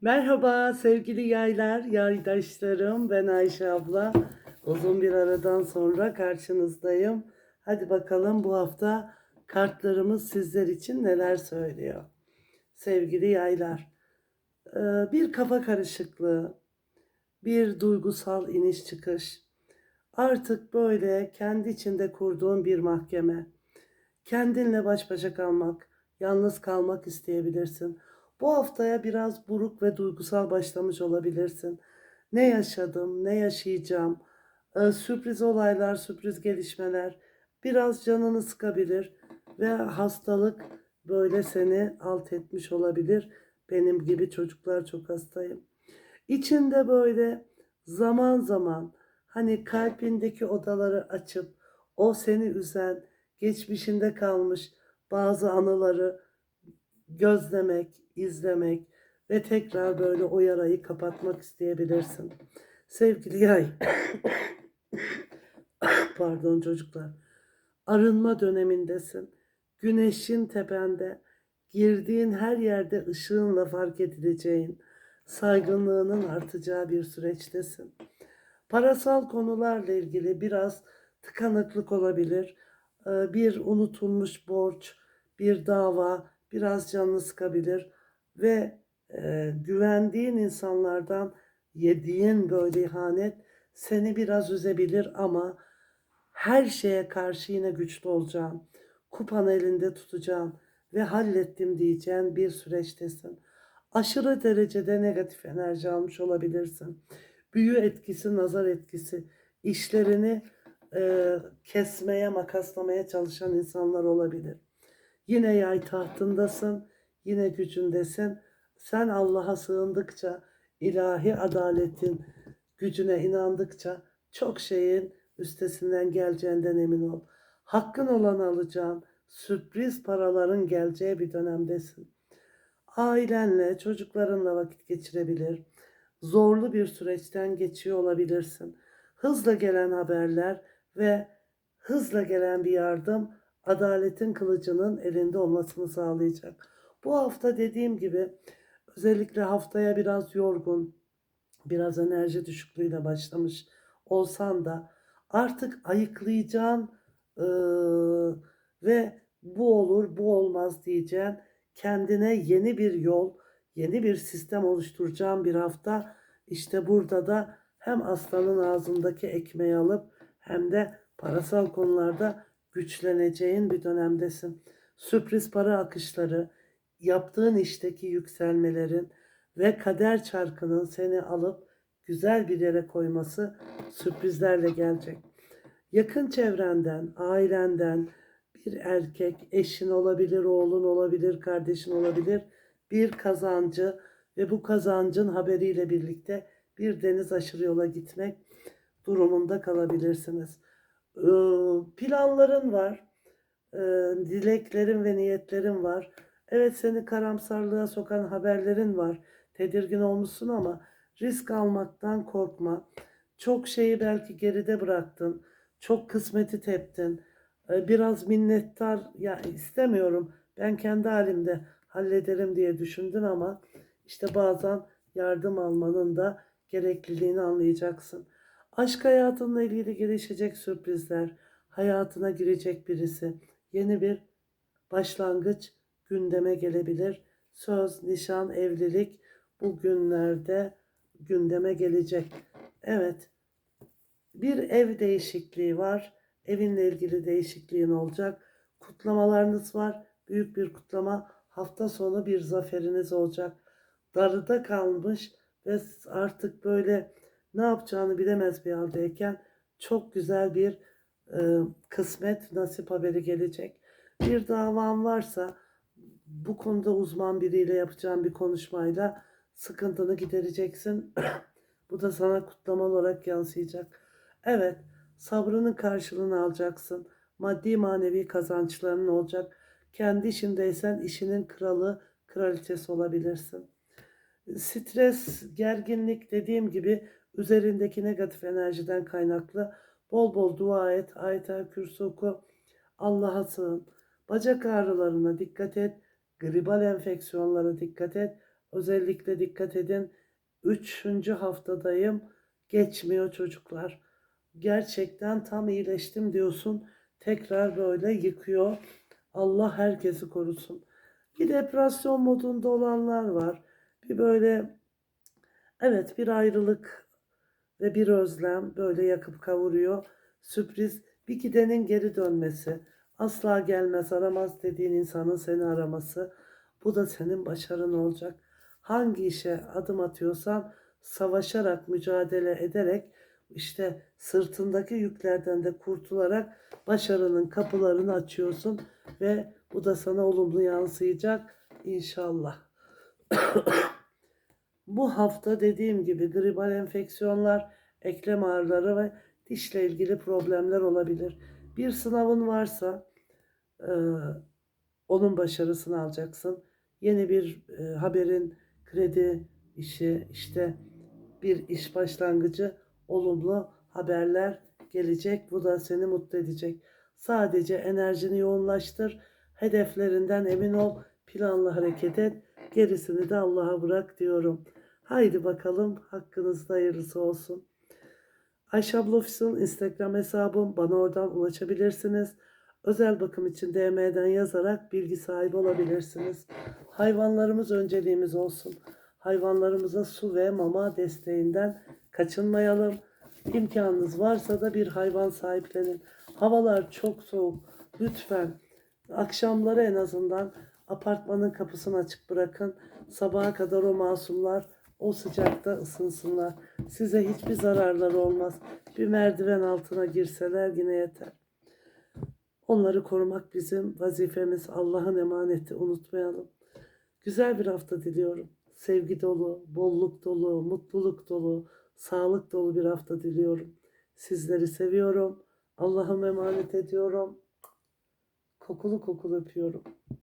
Merhaba sevgili yaylar, yaydaşlarım. Ben Ayşe abla. Uzun bir aradan sonra karşınızdayım. Hadi bakalım bu hafta kartlarımız sizler için neler söylüyor. Sevgili yaylar. Ee, Bir kafa karışıklığı, bir duygusal iniş çıkış. Artık böyle kendi içinde kurduğun bir mahkeme. Kendinle baş başa kalmak, yalnız kalmak isteyebilirsin. Bu haftaya biraz buruk ve duygusal başlamış olabilirsin. Ne yaşadım, ne yaşayacağım, Ee, sürpriz olaylar, sürpriz gelişmeler biraz canını sıkabilir ve hastalık böyle seni alt etmiş olabilir. Benim gibi çocuklar çok hastayım. İçinde böyle zaman zaman hani kalbindeki odaları açıp o seni üzen, geçmişinde kalmış bazı anıları gözlemek, izlemek ve tekrar böyle o yarayı kapatmak isteyebilirsin. Sevgili yay, pardon çocuklar, arınma dönemindesin. Güneşin tepende, girdiğin her yerde ışığınla fark edileceğin, saygınlığının artacağı bir süreçtesin. Parasal konularla ilgili biraz tıkanıklık olabilir. Ee, Bir unutulmuş borç, bir dava biraz canını sıkabilir ve e, güvendiğin insanlardan yediğin böyle ihanet seni biraz üzebilir ama her şeye karşı yine güçlü olacağın, kupanı elinde tutacağın ve hallettim diyeceğin bir süreçtesin. Aşırı derecede negatif enerji almış olabilirsin. Büyü etkisi, nazar etkisi, işlerini e, kesmeye, makaslamaya çalışan insanlar olabilir. Yine yay tahtındasın, yine gücündesin. Sen Allah'a sığındıkça, ilahi adaletin gücüne inandıkça çok şeyin üstesinden geleceğinden emin ol. Hakkın olanı alacağın, sürpriz paraların geleceği bir dönemdesin. Ailenle, çocuklarınla vakit geçirebilir. Zorlu bir süreçten geçiyor olabilirsin. Hızla gelen haberler ve hızla gelen bir yardım adaletin kılıcının elinde olmasını sağlayacak. Bu hafta dediğim gibi özellikle haftaya biraz yorgun, biraz enerji düşüklüğüyle başlamış olsan da artık ayıklayacağın eee, ve bu olur, bu olmaz diyeceğin kendine yeni bir yol, yeni bir sistem oluşturacağın bir hafta. İşte burada da hem aslanın ağzındaki ekmeği alıp hem de parasal konularda güçleneceğin bir dönemdesin. Sürpriz para akışları, yaptığın işteki yükselmelerin ve kader çarkının seni alıp güzel bir yere koyması sürprizlerle gelecek. Yakın çevrenden, ailenden bir erkek, eşin olabilir, oğlun olabilir, kardeşin olabilir bir kazancı ve bu kazancın haberiyle birlikte bir deniz aşırı yola gitmek durumunda kalabilirsiniz. Planların var, dileklerin ve niyetlerin var. Evet seni karamsarlığa sokan haberlerin var. Tedirgin olmuşsun ama risk almaktan korkma. Çok şeyi belki geride bıraktın. Çok kısmeti teptin. Biraz minnettar ya istemiyorum. Ben kendi halimde hallederim diye düşündün ama işte bazen yardım almanın da gerekliliğini anlayacaksın. Aşk hayatınla ilgili gelişecek sürprizler, hayatına girecek birisi, yeni bir başlangıç gündeme gelebilir. Söz, nişan, evlilik bu günlerde gündeme gelecek. Evet, bir ev değişikliği var. Evinle ilgili değişikliğin olacak. Kutlamalarınız var. Büyük bir kutlama. Hafta sonu bir zaferiniz olacak. Darıda kalmış ve artık böyle ne yapacağını bilemez bir haldeyken çok güzel bir e, kısmet, nasip haberi gelecek. Bir davan varsa bu konuda uzman biriyle yapacağın bir konuşmayla sıkıntını gidereceksin. bu da sana kutlama olarak yansıyacak. Evet, sabrının karşılığını alacaksın. Maddi manevi kazançların olacak. Kendi işindeysen işinin kralı, kraliçesi olabilirsin. Stres, gerginlik dediğim gibi üzerindeki negatif enerjiden kaynaklı bol bol dua et, ayet-el kürsü oku, Allah'a sığın. Bacak ağrılarına dikkat et, gribal enfeksiyonlara dikkat et. Özellikle dikkat edin. Üçüncü haftadayım. Geçmiyor çocuklar. Gerçekten tam iyileştim diyorsun. Tekrar böyle yıkıyor. Allah herkesi korusun. Bir depresyon modunda olanlar var. Bir böyle evet bir ayrılık ve bir özlem böyle yakıp kavuruyor. Sürpriz bir gidenin geri dönmesi. Asla gelmez aramaz dediğin insanın seni araması. Bu da senin başarın olacak. Hangi işe adım atıyorsan savaşarak, mücadele ederek işte sırtındaki yüklerden de kurtularak başarının kapılarını açıyorsun ve bu da sana olumlu yansıyacak inşallah. Bu hafta dediğim gibi gribal enfeksiyonlar, eklem ağrıları ve dişle ilgili problemler olabilir. Bir sınavın varsa e, onun başarısını alacaksın. Yeni bir e, haberin, kredi işi, işte bir iş başlangıcı, olumlu haberler gelecek. Bu da seni mutlu edecek. Sadece enerjini yoğunlaştır. Hedeflerinden emin ol. Planlı hareket et. Gerisini de Allah'a bırak diyorum. Haydi bakalım hakkınızda hayırlısı olsun. Ayşe abla Official Instagram hesabım. Bana oradan ulaşabilirsiniz. Özel bakım için DM'den yazarak bilgi sahibi olabilirsiniz. Hayvanlarımız önceliğimiz olsun. Hayvanlarımıza su ve mama desteğinden kaçınmayalım. İmkanınız varsa da bir hayvan sahiplenin. Havalar çok soğuk. Lütfen akşamları en azından apartmanın kapısını açık bırakın. Sabaha kadar o masumlar o sıcakta ısınsınlar. Size hiçbir zararları olmaz. Bir merdiven altına girseler yine yeter. Onları korumak bizim vazifemiz. Allah'ın emaneti unutmayalım. Güzel bir hafta diliyorum. Sevgi dolu, bolluk dolu, mutluluk dolu, sağlık dolu bir hafta diliyorum. Sizleri seviyorum. Allah'ım emanet ediyorum. Kokulu kokulu öpüyorum.